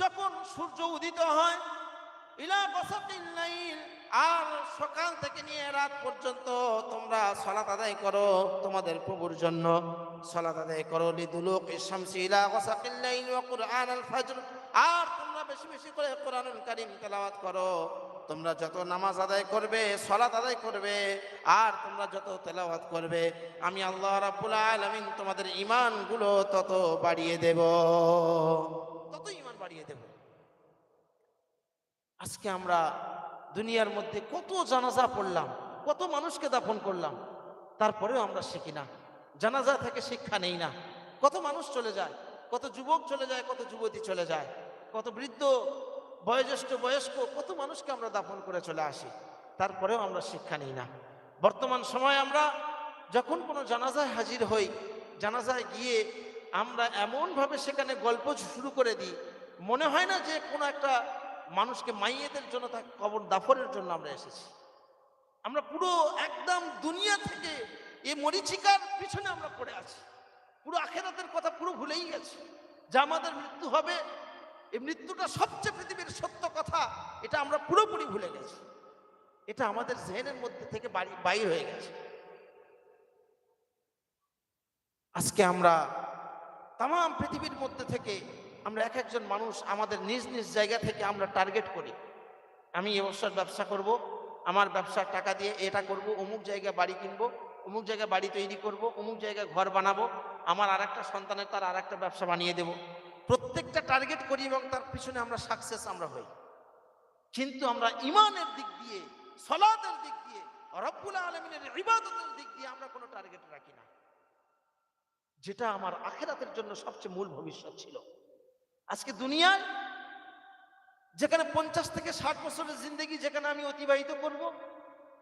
যখন সূর্য উদিত হয়, ইলা লাইল, আর সকাল থেকে নিয়ে রাত পর্যন্ত তোমরা সালাত আদায় করো তোমাদের প্রভুর জন্য। সালাত আদায় করো লিদুলুক শামসি ইলা গসাকিল লাইল ওয়া আর তোমরা বেশি বেশি করে কোরআনুল কারীম তেলাওয়াত করো। তোমরা যত নামাজ আদায় করবে সালাত আদায় করবে, আর তোমরা যত তেলাওয়াত করবে, আমি আল্লাহ রাব্বুল আলামিন তোমাদের ইমানগুলো তত বাড়িয়ে দেব। তত ইমান বাড়িয়ে দেব। আজকে আমরা দুনিয়ার মধ্যে কত জানাজা পড়লাম, কত মানুষকে দাফন করলাম, তারপরেও আমরা শিখি না। জানাজা থেকে শিক্ষা নেই না। কত মানুষ চলে যায়, কত যুবক চলে যায়, কত যুবতী চলে যায়, কত বৃদ্ধ বয়োজ্যেষ্ঠ, বয়স্ক, কত মানুষকে আমরা দাফন করে চলে আসি, তারপরেও আমরা শিক্ষা নিই না। বর্তমান সময় আমরা যখন কোনো জানাজায় হাজির হই, জানাজায় গিয়ে আমরা এমনভাবে সেখানে গল্প শুরু করে দিই, মনে হয় না যে কোনো একটা মানুষকে মাইয়েদের জন্য তাকে কবর দাফনের জন্য আমরা এসেছি। আমরা পুরো একদম দুনিয়া থেকে এই মরিচিকার পিছনে আমরা পড়ে আছি। পুরো আখেরাতের কথা পুরো ভুলেই গেছি। যে আমাদের মৃত্যু হবে এই মৃত্যুটা সবচেয়ে পৃথিবীর সত্য কথা, এটা আমরা পুরোপুরি ভুলে গেছি। এটা আমাদের জেহেনের মধ্যে থেকে বাড়ি বাইর হয়ে গেছে। আজকে আমরা তাম পৃথিবীর মধ্যে থেকে আমরা এক একজন মানুষ আমাদের নিজ নিজ জায়গা থেকে আমরা টার্গেট করি। আমি এবছর ব্যবসা করব, আমার ব্যবসার টাকা দিয়ে এটা করব, অমুক জায়গায় বাড়ি কিনবো, অমুক জায়গায় বাড়ি তৈরি করব, অমুক জায়গায় ঘর বানাবো, আমার আর সন্তানের তার আর ব্যবসা বানিয়ে দেব। প্রত্যেকটা টার্গেট করি এবং তার পিছনে আমরা সাকসেস আমরা হই। কিন্তু আমরা ইমানের দিক দিয়ে, সলাতের দিক দিয়ে, রব্বুল আলমিনের ইবাদতের দিক দিয়ে আমরা কোনো টার্গেট রাখি না। যেটা আমার আখেরাতের জন্য সবচেয়ে মূল ভবিষ্যৎ ছিল। আজকে দুনিয়ায় যেখানে পঞ্চাশ থেকে ষাট বছরের জিন্দগি যেখানে আমি অতিবাহিত করব,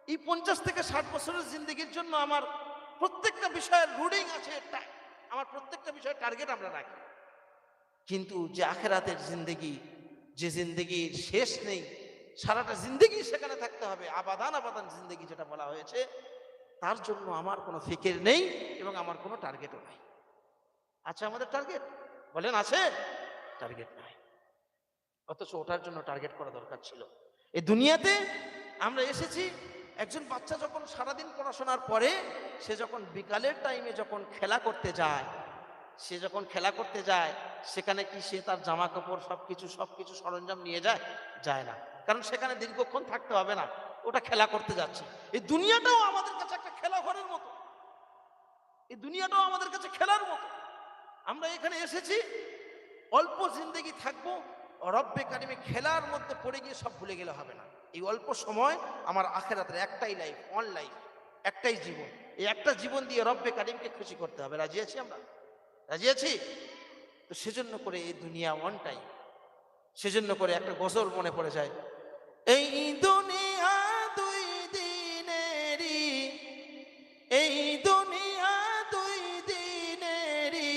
এই পঞ্চাশ থেকে ষাট বছরের জিন্দগির জন্য আমার প্রত্যেকটা বিষয়ের রুডিং আছে আমার প্রত্যেকটা বিষয়ের টার্গেট আমরা রাখি। কিন্তু যে আখেরাতের জিন্দগি, যে জিন্দগির শেষ নেই, সারাটা জিন্দগি সেখানে থাকতে হবে। আবাদান আবাদান জিন্দগি যেটা বলা হয়েছে, তার জন্য আমার কোনো ফিকের নেই এবং আমার কোনো টার্গেটও নাই। আছে আমাদের টার্গেট? বলেন, আছে? টার্গেট নাই। অথচ ওটার জন্য টার্গেট করা দরকার ছিল। এই দুনিয়াতে আমরা এসেছি, একজন বাচ্চা যখন সারাদিন পড়াশোনার পরে, সে যখন বিকালের টাইমে যখন খেলা করতে যায় সে যখন খেলা করতে যায়, সেখানে কি সে তার জামা কাপড় সব কিছু সব কিছু সরঞ্জাম নিয়ে যায়? যায় না। কারণ সেখানে দীর্ঘক্ষণ থাকতে হবে না। ওটা খেলা করতে যাচ্ছে। এই দুনিয়াটাও আমাদের কাছে একটা খেলা ঘরের মতো। এই দুনিয়াটাও আমাদের কাছে খেলার মতো। আমরা এখানে এসেছি, অল্প জিন্দগি থাকব, রব্বে কারিমে খেলার মধ্যে পড়ে গিয়ে সব ভুলে গেলে হবে না। এই অল্প সময় আমার আখের আখেরাতের একটাই লাইফ অন লাইফ একটাই জীবন। এই একটা জীবন দিয়ে রব্বে কারিমকে খুশি করতে হবে। রাজি আছি আমরা? রাজি আছি? তো সেজন্য করে এই দুনিয়া ওয়ান টাইম সেজন্য করে একটা গজল মনে পড়ে যায়। এই দুনিয়া দুই দিনেরই, এই দুনিয়া দুই দিনেরই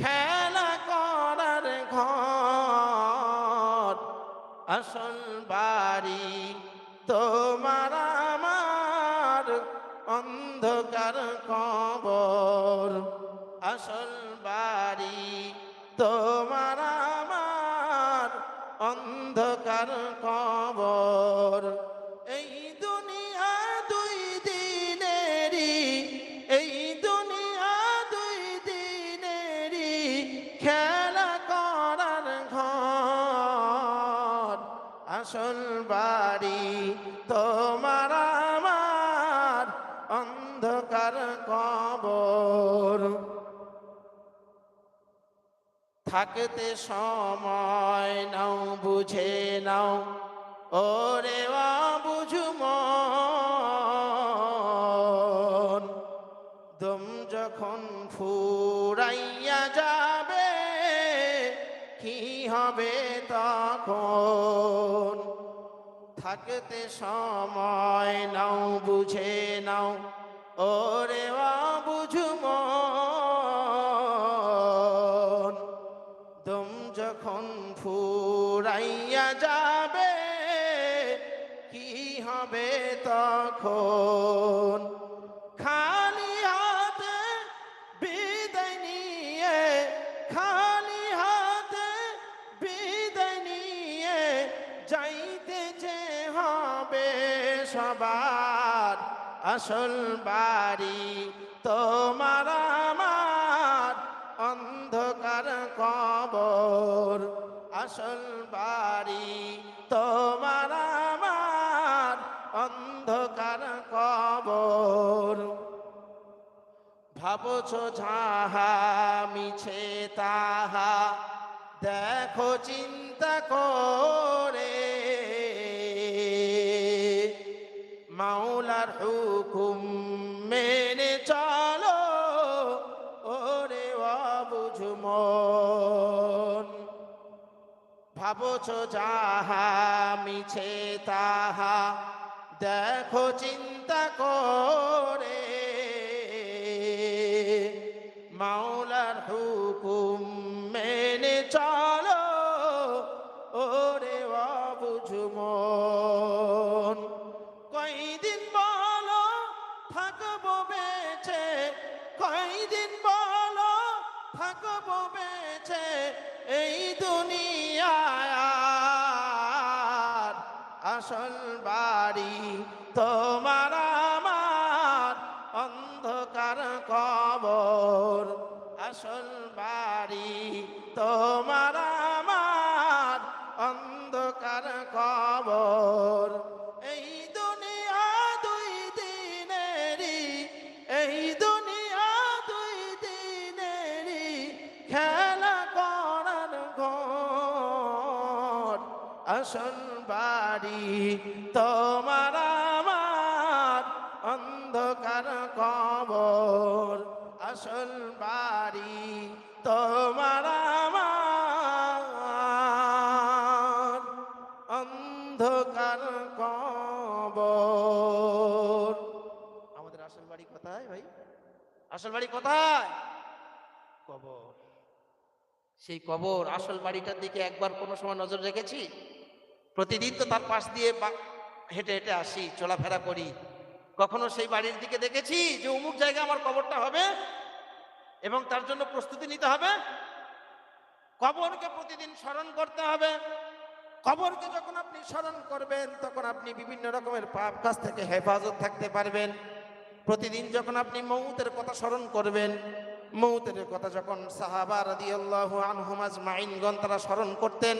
খেলা করার ঘর। আসল বাড়ি তোমার আমার অন্ধকার কবর। আসল বাড়ি তোমার আমার অন্ধকার কবর। থাকতে সময় নাও, বুঝে নাও। ও ওরে বুঝুম দম যখন ফুরাইয়া যাবে, কি হবে তখন? থাকতে সময় নাও, বুঝে নাও। ওরে বুঝুম তখন খালি হাতে বিদায় নিয়ে খালি হাতে বিদায় নিয়ে যাইতে যে হবে সবার আসল বাড়ি তোমার আমার অন্ধকার কবর, আসল বাড়ি তোমার আমার অন্ধকার কবর ভাবছ যাহা মিছে তাহা, দেখো চিন্তা করে। মাওলার হুকুম মেনে চলো, ওরে অবুঝমন ভাবছ যাহা মিছে তাহা দেখো চিন্তা করে। মাওলার হুকুম মেনে চলো। আসল বাড়ি তোমার আমার অন্ধকার কবর। আসল আসল বাড়ি কোথায়? কবর। সেই কবর, আসল বাড়িটার দিকে একবার কোনো সময় নজর রেখেছি? প্রতিদিন তো তার পাশ দিয়ে হেঁটে হেঁটে আসি, চলাফেরা করি। কখনো সেই বাড়ির দিকে দেখেছি যে অমুক জায়গায় আমার কবরটা হবে এবং তার জন্য প্রস্তুতি নিতে হবে? কবরকে প্রতিদিন স্মরণ করতে হবে। কবরকে যখন আপনি স্মরণ করবেন, তখন আপনি বিভিন্ন রকমের পাপ কাজ থেকে হেফাজত থাকতে পারবেন। প্রতিদিন যখন আপনি মৌতের কথা স্মরণ করবেন মৌতের কথা যখন সাহাবা রাদিয়াল্লাহু আনহুম মাইনগণ তারা স্মরণ করতেন,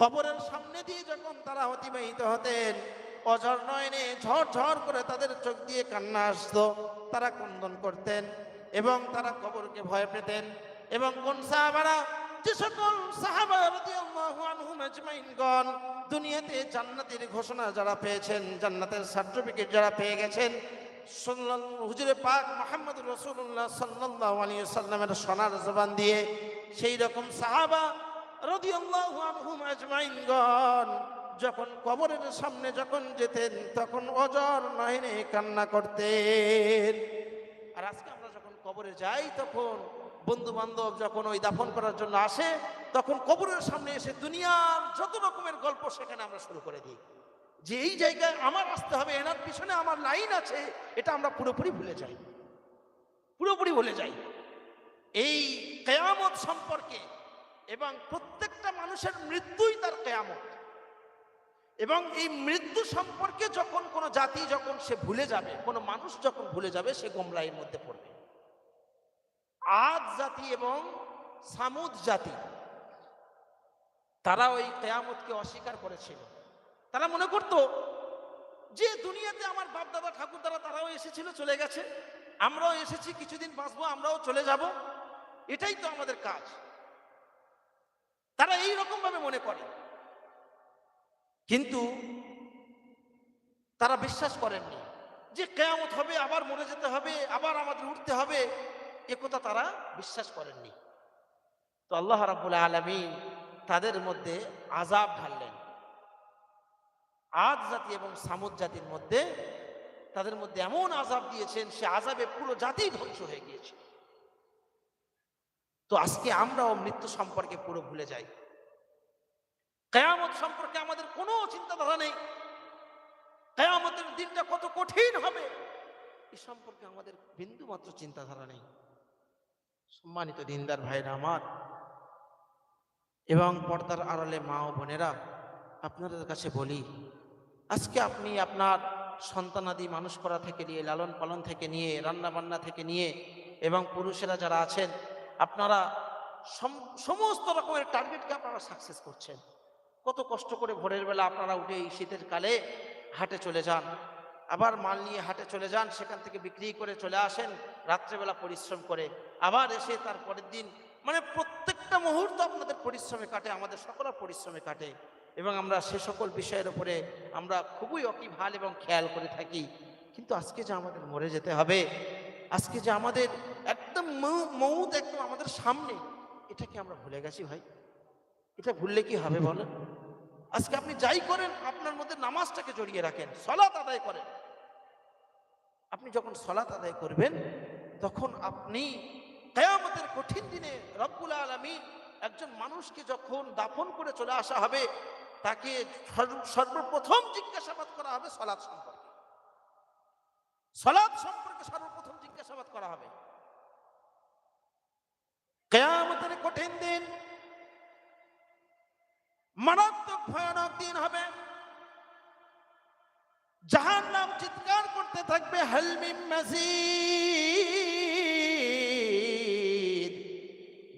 কবরের সামনে দিয়ে যখন তারা অতিবাহিত হতেন অজর নয়নে ঝড় ঝড় করে তাদের চোখ দিয়ে কান্না আসতো, তারা ক্রন্দন করতেন এবং তারা কবরকে ভয় পেতেন এবং কোন সাহাবারা, যে সকল সাহাবা আজমাইনগণ দুনিয়াতে জান্নাতের ঘোষণা যারা পেয়েছেন, জান্নাতের সার্টিফিকেট যারা পেয়ে গেছেন হুজুরে পাক মোহাম্মদ রসুল্লাহ সাল্লাহ আলী সাল্লামের সোনার জবান দিয়ে সেই রকম সাহাবা যখন কবরের সামনে যখন যেতেন, তখন অজর নয়নে কান্না করতেন। আর আজকে আমরা যখন কবরে যাই, তখন বন্ধু বান্ধব যখন ওই দাফন করার জন্য আসে, তখন কবরের সামনে এসে দুনিয়ার যত রকমের গল্প সেখানে আমরা শুরু করে দিই। যে এই জায়গায় আমার আসতে হবে, এনার পিছনে আমার লাইন আছে, এটা আমরা পুরোপুরি ভুলে যাই। পুরোপুরি ভুলে যাই। এই কেয়ামত সম্পর্কে এবং প্রত্যেকটা মানুষের মৃত্যুই তার কেয়ামত। এবং এই মৃত্যু সম্পর্কে যখন কোনো জাতি যখন সে ভুলে যাবে, কোনো মানুষ যখন ভুলে যাবে, সে গোমরাইয়ের মধ্যে পড়বে। আদ জাতি এবং সামুদ জাতি, তারা ওই কেয়ামতকে অস্বীকার করেছিল। তারা মনে করত যে দুনিয়াতে আমার বাপ দাদা ঠাকুর দাদা তারাও এসেছিল, চলে গেছে। আমরাও এসেছি, কিছুদিন বাঁচবো, আমরাও চলে যাব। এটাই তো আমাদের কাজ। তারা এই রকম ভাবে মনে করে। কিন্তু তারা বিশ্বাস করেননি যে কেয়ামত হবে, আবার মরে যেতে হবে, আবার আমাদের উঠতে হবে। একথা তারা বিশ্বাস করেননি। তো আল্লাহ রাবুল আলমিন তাদের মধ্যে আজাব ঢাললেন। আদ জাতি এবং সামুদ জাতির মধ্যে, তাদের মধ্যে এমন আজাব দিয়েছেন, সে আজাবে পুরো জাতি ধ্বংস হয়ে গিয়েছে। তো আজকে আমরাও মৃত্যু সম্পর্কে পুরো ভুলে যাই। কেয়ামত সম্পর্কে আমাদের কোনো চিন্তাধারা নেই। কেয়ামতের দিনটা কত কঠিন হবে, এ সম্পর্কে আমাদের বিন্দু মাত্র চিন্তাধারা নেই। সম্মানিত দিনদার ভাইরা আমার, এবং পর্দার আড়ালে মা ও বোনেরা, আপনাদের কাছে বলি আজকে আপনি আপনার সন্তানাদি মানুষ করা থেকে নিয়ে, লালন পালন থেকে নিয়ে, রান্না বান্না থেকে নিয়ে এবং পুরুষেরা যারা আছেন, আপনারা সমস্ত রকমের টার্গেটকে আপনারা সাকসেস করছেন। কত কষ্ট করে ভোরের বেলা আপনারা উঠে এই শীতের কালে হাটে চলে যান, আবার মাল নিয়ে হাটে চলে যান, সেখান থেকে বিক্রি করে চলে আসেন, রাত্রেবেলা পরিশ্রম করে, আবার এসে তার পরের দিন মানে প্রত্যেকটা মুহূর্ত আপনাদের পরিশ্রমে কাটে, আমাদের সকলের পরিশ্রমে কাটে। এবং আমরা সে সকল বিষয়ের উপরে আমরা খুবই অকিভাল এবং খেয়াল করে থাকি। কিন্তু আজকে যে আমাদের মরে যেতে হবে, আজকে যে আমাদের একদম মৌ- মৌত একদম আমাদের সামনে এটা কি আমরা ভুলে গেছি ভাই। এটা ভুললে কি হবে বলেন আজকে আপনি যাই করেন, আপনার মধ্যে নামাজটাকে জড়িয়ে রাখেন সলাত আদায় করেন। আপনি যখন সলাত আদায় করবেন, তখন আপনি কেয়ামতের কঠিন দিনে রব্বুল আলমী একজন মানুষকে যখন দাফন করে চলে আসা হবে তাকে সর্বপ্রথম জিজ্ঞাসাবাদ করা হবে সলাৎ সম্পর্কে। সলাৎ সম্পর্কে সর্বপ্রথম জিজ্ঞাসাবাদ করা হবে। কেয়ামতের কঠিন দিন, মারাত্মক ভয়ানক দিন হবে। জাহান নাম চিৎকার করতে থাকবে হালমিম মাজিদ।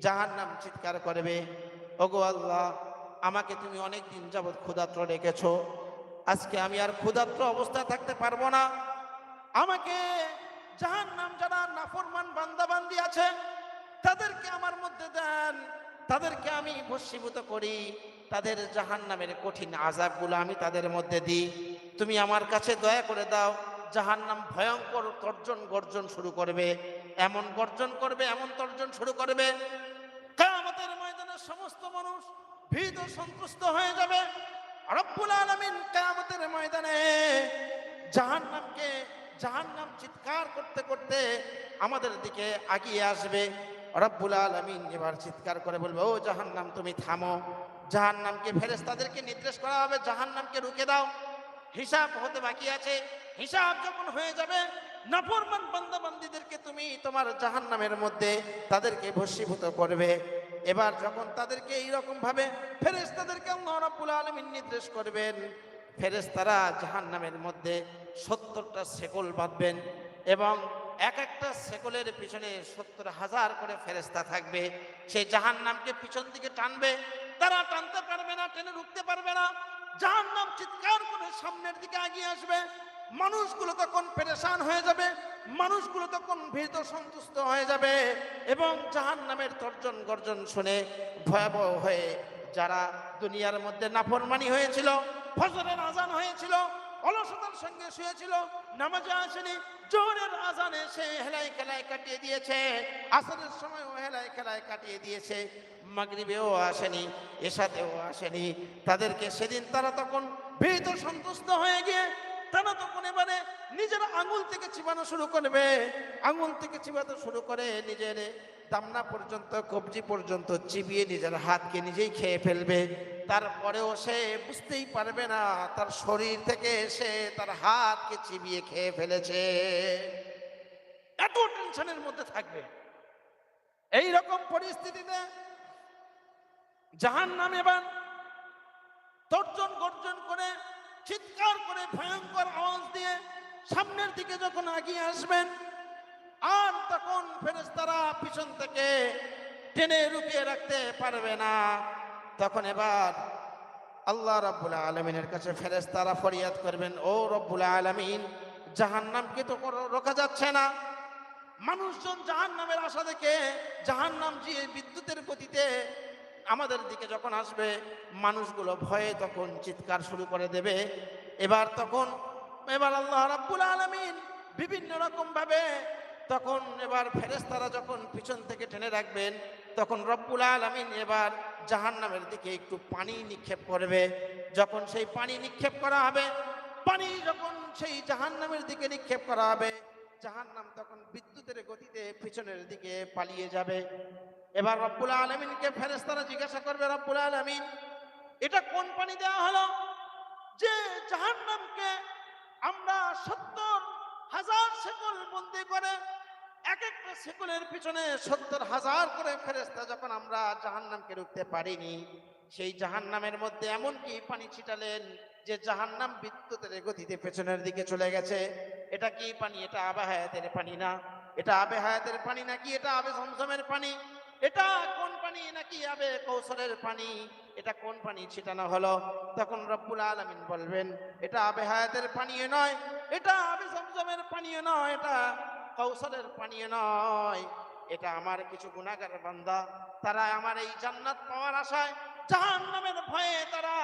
জাহান নাম চিৎকার করবে, ওগো আল্লাহ। আমাকে তুমি অনেক দিন যাবৎ ক্ষুধাত্র রেখেছ। আজকে আমি আর ক্ষুধাত্র অবস্থায় থাকতে পারব না। আমাকে যাহার নাম যারা নাফরমান বান্দাবান্দি আছে, তাদেরকে আমার মধ্যে দেন। তাদেরকে আমি ভস্মীভূত করি। তাদের জাহান নামের কঠিন আজাবগুলো আমি তাদের মধ্যে দিই। তুমি আমার কাছে দয়া করে দাও জাহান নাম ভয়ঙ্কর তর্জন গর্জন শুরু করবে। এমন গর্জন করবে, এমন তর্জন শুরু করবে কামতের ময়দানে সমস্ত মানুষ ভীত সন্তুষ্ট হয়ে যাবে। রব্বুল আলমিন কামতের ময়দানে জাহান্নামকে জাহান্নাম চিৎকার করতে করতে আমাদের দিকে আগিয়ে আসবে। রব্বুল আলমিন এবার চিৎকার করে বলবে, ও জাহান্নাম, তুমি থামো। জাহান্নামকে ফেরেশতাদেরকে নির্দেশ করা হবে, জাহান্নামকে রুকে দাও। হিসাব হতে বাকি আছে। হিসাব যখন হয়ে যাবে, নাফরমান বান্দাবান্দিদেরকে তুমি তোমার জাহান্নামের মধ্যে তাদেরকে ভস্মীভূত করবে। এবার যখন তাদেরকে এইরকম ভাবে ফেরেশতাদেরকে আল্লাহ রাব্বুল আলামিন নির্দেশ করবেন ফেরেস ফেরেশতারা জাহান্নামের মধ্যে সত্তরটা শেকল বাঁধবেন এবং এক একটা শেকলের পিছনে সত্তর হাজার করে ফেরেশতা থাকবে। সেই জাহান্নামকে পিছন দিকে টানবে, তারা টানতে পারবে না, টেনে রুখতে পারবে না। জাহান্নাম চিৎকার করে সামনের দিকে এগিয়ে আসবে। মানুষগুলো তখন পেরেশান হয়ে যাবে, মানুষগুলো তখন ভীত সন্তুষ্ট হয়ে যাবে এবং জাহান্নামের তর্জন গর্জন শুনে ভয়াবহ হয়ে যারা দুনিয়ার মধ্যে নাফরমানি হয়েছিল, ফজরের আজান হয়েছিল, অলসতার সঙ্গে শুয়েছিল, নামাজে আসেনি, জোহরের আজানে সে হেলাই খেলায় কাটিয়ে দিয়েছে, আসরের সময়ও হেলাই খেলায় কাটিয়ে দিয়েছে, মাগরিবেও আসেনি, এসাতেও আসেনি। তাদেরকে সেদিন তারা তখন ভীত সন্তুষ্ট হয়ে গিয়ে তারা তখন এবারে নিজের আঙুল থেকে চিবানো শুরু করবে। আঙুল থেকে চিবাতে শুরু করে নিজের দামনা পর্যন্ত, কবজি পর্যন্ত চিবিয়ে নিজের হাতকে নিজেই খেয়ে ফেলবে। তারপরেও সে বুঝতেই পারবে না, তার শরীর থেকে সে তার হাতকে চিবিয়ে খেয়ে ফেলেছে। এত টেনশনের মধ্যে থাকবে। এই রকম পরিস্থিতিতে জাহান নাম এবার তর্জন গর্জন করে চিৎকার করে ভয়ঙ্কর আওয়াজ দিয়ে সামনের দিকে যখন আগিয়ে আসবেন, আর তখন ফেরেশতারা পিছন থেকে টেনে রুকিয়ে রাখতে পারবে না। তখন এবার আল্লাহ রাব্বুল আলমিনের কাছে ফেরেশতারা ফরিয়াদ করবেন, ও রব্বুল আলমিন, জাহান্নামকে তো কোনো- রোকা যাচ্ছে না। মানুষজন জাহান নামের আশা দেখে জাহান নাম যে বিদ্যুতের গতিতে আমাদের দিকে যখন আসবে, মানুষগুলো ভয়ে তখন চিৎকার শুরু করে দেবে। এবার তখন, এবার আল্লাহ রাব্বুল আলামিন বিভিন্ন রকম ভাবে তখন এবার ফেরেশতারা যখন পিছন থেকে টেনে রাখবেন, তখন রব্বুল আলমিন এবার জাহান্নামের দিকে একটু পানি নিক্ষেপ করবে। যখন সেই পানি নিক্ষেপ করা হবে, পানি যখন সেই জাহান্নামের দিকে নিক্ষেপ করা হবে জাহান্নাম তখন বিদ্যুতের গতিতে পিছনের দিকে পালিয়ে যাবে। এবার রব্বুল আলমিনকে ফেরেস্তারা জিজ্ঞাসা করবে, রব্বুল আলমিন, এটা কোন পানি দেওয়া হলো? যে জাহান্নামকে আমরা সত্তর হাজার শেকল বন্দি করে এক একটা শেকলের পিছনে সত্তর হাজার করে ফেরেস্তা যখন আমরা জাহান্নামকে রুখতে পারিনি, সেই জাহান্নামের মধ্যে এমন কি পানি ছিটালেন যে জাহান্নাম বিদ্যুতের গতিতে পেছনের দিকে চলে গেছে, এটা কি পানি? এটা আবে হায়াতের পানি না? এটা আবে হায়াতের পানি নাকি এটা আবে ঝমঝমের পানি? এটা কোন পানি নাকি আবে কৌশলের পানি? এটা কোন পানি ছিটানো হলো। তখন রব্বুল আলমিন বলবেন, এটা আবে হায়াতের পানীয় নয়, এটা আবে জমজমের পানীয় নয়, এটা কৌশলের পানীয় নয়। এটা আমার কিছু গুণাগার বান্দা, তারা আমার এই জান্নাত পাওয়ার আশায় জাহান নামের ভয়ে তারা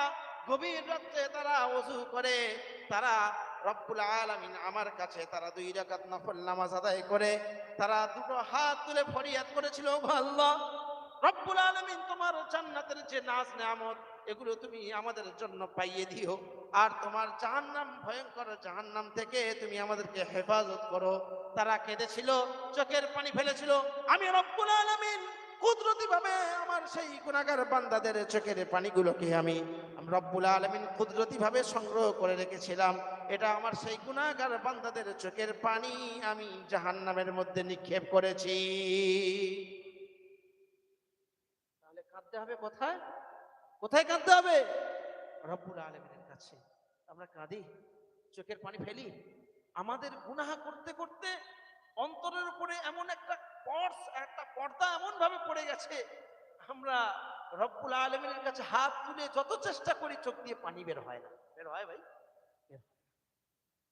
গভীর রাত্রে তারা ওযু করে, তারা রব্বুল আলামিন আমার কাছে তারা দুই রাকাত নফল নামাজ আদায় করে, তারা দুটো হাত তুলে ফরিয়াদ করেছিল, "ওগো আল্লাহ, রব্বুল আলামিন তোমার জান্নাতের যে নাজ নেয়ামত, এগুলো তুমি আমাদের জন্য পাইয়ে দিও। আর তোমার জাহান্নাম, ভয়ঙ্কর জাহান্নাম থেকে তুমি আমাদেরকে হেফাজত করো। তারা কেঁদেছিল, চোখের পানি ফেলেছিল, আমি রব্বুল আলামিন কুদরতি ভাবে আমার সেই গুণাগার বান্দাদের চোখের পানিগুলোকে আমি রব্বুল আলমিন কুদরতি ভাবে সংগ্রহ করে রেখেছিলাম। এটা আমার সেই গুণাগার বান্দাদের চোখের পানি আমি জাহান্নামের মধ্যে নিক্ষেপ করেছি। তাহলে কাঁদতে হবে কোথায়? কোথায় কাঁদতে হবে? রব্বুল আলমিনের কাছে। আমরা কাঁদি, চোখের পানি ফেলি। আমাদের গুনাহ করতে করতে অন্তরের উপরে এমন একটা পর্স একটা পর্দা এমন ভাবে পড়ে গেছে আমরা রব্বুল আলমিনের কাছে হাত তুলে যত চেষ্টা করি চোখ দিয়ে পানি বের হয় না। বের হয় ভাই।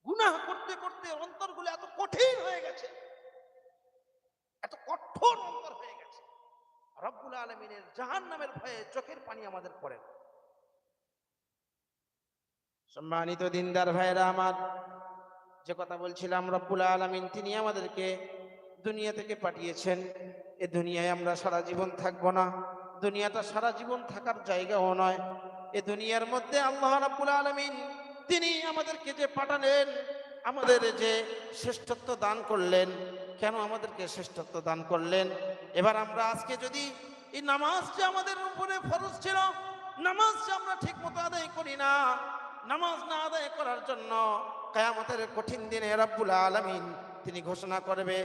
গুনাহ করতে করতে অন্তরগুলো এত কঠিন হয়ে গেছে এত কঠোর অন্তর হয়ে গেছে। রব্বুল আলমিনের জাহান নামের ভয়ে চোখের পানি আমাদের পড়ে না। সম্মানিত দিনদার ভাইরা আমার যে কথা বলছিলাম রব্বুল আলমিন তিনি আমাদেরকে দুনিয়া থেকে পাঠিয়েছেন। এ দুনিয়ায় আমরা সারা জীবন থাকব না। দুনিয়াটা সারা জীবন থাকার জায়গাও নয়। এ দুনিয়ার মধ্যে আল্লাহ রাব্বুল আলমিন তিনি আমাদেরকে যে পাঠালেন, আমাদের যে শ্রেষ্ঠত্ব দান করলেন, কেন আমাদেরকে শ্রেষ্ঠত্ব দান করলেন? এবার আমরা আজকে যদি এই নামাজ যে আমাদের উপরে ফরজ ছিল, নামাজ যে আমরা ঠিক মতো আদায় করি না, নামাজ না আদায় করার জন্য কেয়ামতের কঠিন দিনে রব্বুল আলমিন তিনি ঘোষণা করবে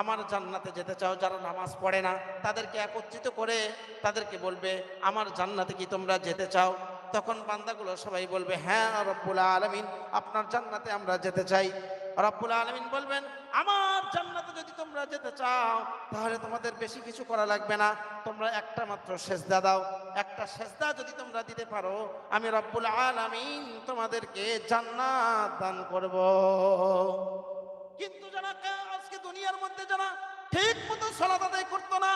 আমার জান্নাতে যেতে চাও, যারা নামাজ পড়ে না, তাদেরকে একত্রিত করে তাদেরকে বলবে, আমার জান্নাতে কি তোমরা যেতে চাও? তখন বান্দাগুলো সবাই বলবে হ্যাঁ রব্বুল আলমিন, আপনার জান্নাতে আমরা যেতে চাই। রব্বুল আলমিন বলবেন, আমার জান্নাতে যদি তোমরা যেতে চাও, তাহলে তোমাদের বেশি কিছু করা লাগবে না। তোমরা একটা মাত্র সেজদা দাও। একটা সেজদা যদি তোমরা দিতে পারো, আমি রব্বুল আলামিন তোমাদেরকে জান্নাত দান করব। কিন্তু যারা দুনিয়ার মধ্যে যারা ঠিক মতো সলাত আদায় করতো না,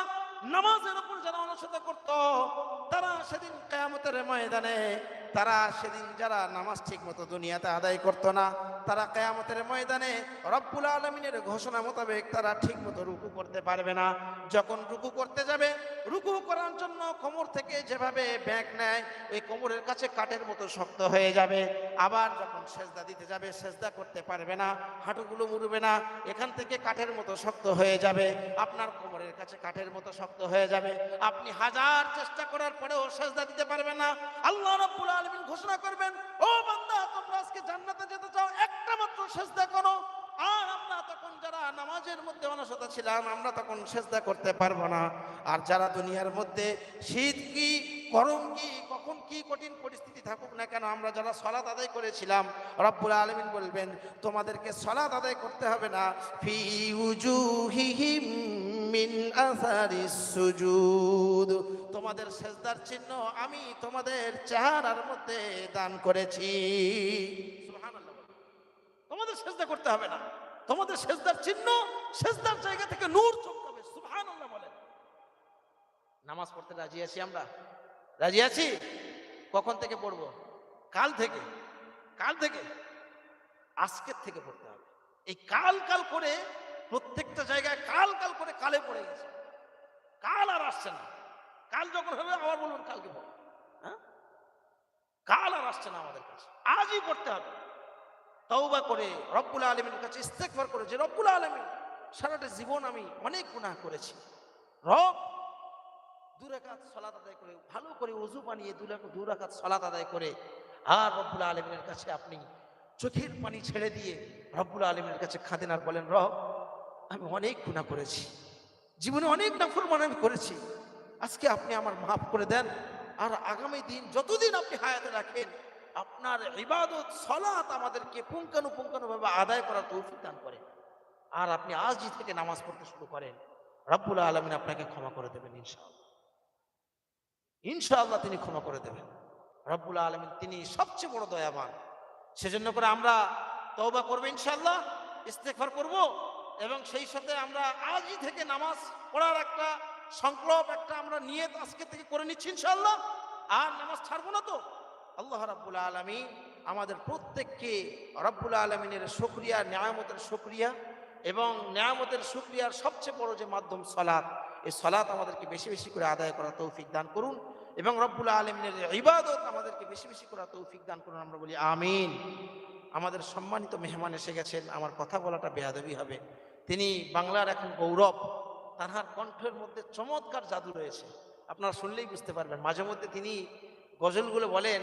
নামাজের উপর যারা অনুষ্ঠিত করত, তারা সেদিন কেয়ামতের ময়দানে, তারা সেদিন যারা নামাজ ঠিক মতো দুনিয়াতে আদায় করতো না, তারা কেয়ামতের ময়দানে রব্বুল আলমিনের ঘোষণা মোতাবেক তারা ঠিক মতো রুকু করতে পারবে না। যখন রুকু করতে যাবে রুকু করার জন্য কোমর থেকে যেভাবে ব্যাগ নেয়, ওই কোমরের কাছে কাঠের মতো শক্ত হয়ে যাবে। আবার যখন সেজদা দিতে যাবে, সেজদা করতে পারবে না, হাঁটুগুলো মুড়বে না, এখান থেকে কাঠের মতো শক্ত হয়ে যাবে, আপনার কোমরের কাছে কাঠের মতো শক্ত হয়ে যাবে। আপনি হাজার চেষ্টা করার পরেও সেজদা দিতে পারবেন না। আল্লাহ রাব্বুল আলামিন ঘোষণা করবেন, ও বান্দা, তোমরা আজকে জান্নাতে যেতে চাও, একটা মাত্র সেজদা করো। আর আমরা তখন যারা নামাজের মধ্যে অনসতা ছিলাম, আমরা তখন সেজদা করতে পারব না। আর যারা দুনিয়ার মধ্যে শীত কি, গরম কি, কখন কি কঠিন পরিস্থিতি থাকুক না কেন, আমরা যারা সলাত আদায় করেছিলাম, রব্বুল আলমিন বলবেন, তোমাদেরকে সলাত আদায় করতে হবে না। তোমাদের সেজদার চিহ্ন আমি তোমাদের চেহারার মধ্যে দান করেছি। তোমাদের সেজদা করতে হবে না। তোমাদের সেজদার চিহ্ন, সেজদার জায়গা থেকে নূর চমকাবে সুবহানাল্লাহ বলেন নামাজ পড়তে রাজি আছি আমরা? রাজি আছি? কখন থেকে পড়ব? কাল থেকে। কাল থেকে? আজকের থেকে পড়তে হবে। এই কাল কাল করে, প্রত্যেকটা জায়গায় কাল কাল করে কালে পড়ে গেছে। কাল আর আসছে না। কাল যখন হবে, আবার বলবেন কালকে পড়ো হ্যাঁ? কাল আর আসছে না আমাদের কাছে। আজই পড়তে হবে। তওবা করে রব্বুল আলমীর কাছে ইস্তেকবার করে, যে রব্বুল আলমী সারাটা জীবন আমি অনেক গুনাহ করেছি। রব দুরাকাত সলাত আদায় করে, ভালো করে উজু বানিয়ে দুরাকাত সলাত আদায় করে, আর রব্বুল আলমিনের কাছে আপনি চোখের পানি ছেড়ে দিয়ে রব্বুল আলমিনের কাছে খাদেন আর বলেন, রব, আমি অনেক গুণা করেছি। জীবনে অনেক নাফরমান আমি করেছি। আজকে আপনি আমার মাফ করে দেন। আর আগামী দিন যতদিন আপনি হায়াতে রাখেন আপনার ইবাদত, সলাত আমাদেরকে পুঙ্খানুপুঙ্খানুভাবে আদায় করার তৌফিক দান করেন আর আপনি আজই থেকে নামাজ পড়তে শুরু করেন, রব্বুল আলমিন আপনাকে ক্ষমা করে দেবেন ইনশাআল্লাহ। ইনশাআল্লাহ তিনি ক্ষমা করে দেবেন। রব্বুল আলমিন তিনি সবচেয়ে বড় দয়াবান। সেজন্য করে আমরা তওবা করব ইনশাআল্লাহ ইস্তেফার করব এবং সেই সাথে আমরা আজই থেকে নামাজ পড়ার একটা সংকল্প, একটা আমরা নিয়ে আজকে থেকে করে নিচ্ছি ইনশাআল্লাহ। আর নামাজ ছাড়বো না তো? আল্লাহ রাব্বুল আলমী আমাদের প্রত্যেককে রব্বুল আলমিনের শুক্রিয়া ন্যায়ামতের শুক্রিয়া এবং ন্যায়ামতের শুক্রিয়ার সবচেয়ে বড় যে মাধ্যম সলাৎ এই সলাৎ আমাদেরকে বেশি বেশি করে আদায় করা তৌফিক দান করুন এবং রব্বুল আলমিনের ইবাদত আমাদেরকে বেশি বেশি করা তৌফিক দান করুন, আমরা বলি আমিন। আমাদের সম্মানিত মেহমান এসে গেছেন, আমার কথা বলাটা বেয়াদবি হবে। তিনি বাংলার এখন গৌরব তাহার কণ্ঠের মধ্যে চমৎকার জাদু রয়েছে। আপনারা শুনলেই বুঝতে পারবেন, মাঝে মধ্যে তিনি গজলগুলো বলেন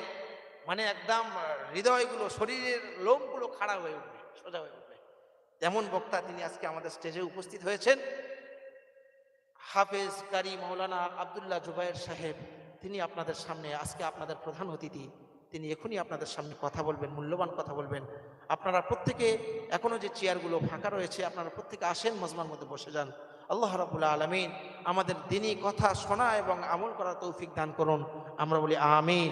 মানে একদম হৃদয়গুলো, শরীরের লোমগুলো খাড়া হয়ে উঠবে, সোজা হয়ে উঠবে। তেমন বক্তা তিনি আজকে আমাদের স্টেজে উপস্থিত হয়েছেন। হাফেজ কারি মৌলানা আবদুল্লাহ জুবাইর সাহেব, তিনি আপনাদের সামনে, আজকে আপনাদের প্রধান অতিথি। তিনি এখনই আপনাদের সামনে কথা বলবেন, মূল্যবান কথা বলবেন। আপনারা প্রত্যেকে এখনও যে চেয়ারগুলো ফাঁকা রয়েছে, আপনারা প্রত্যেকে আসেন, মজমার মধ্যে বসে যান। আল্লাহ রাবুল্লাহ আলমিন আমাদের দিনই কথা শোনা এবং আমল করার তৌফিক দান করুন। আমরা বলি আমিন।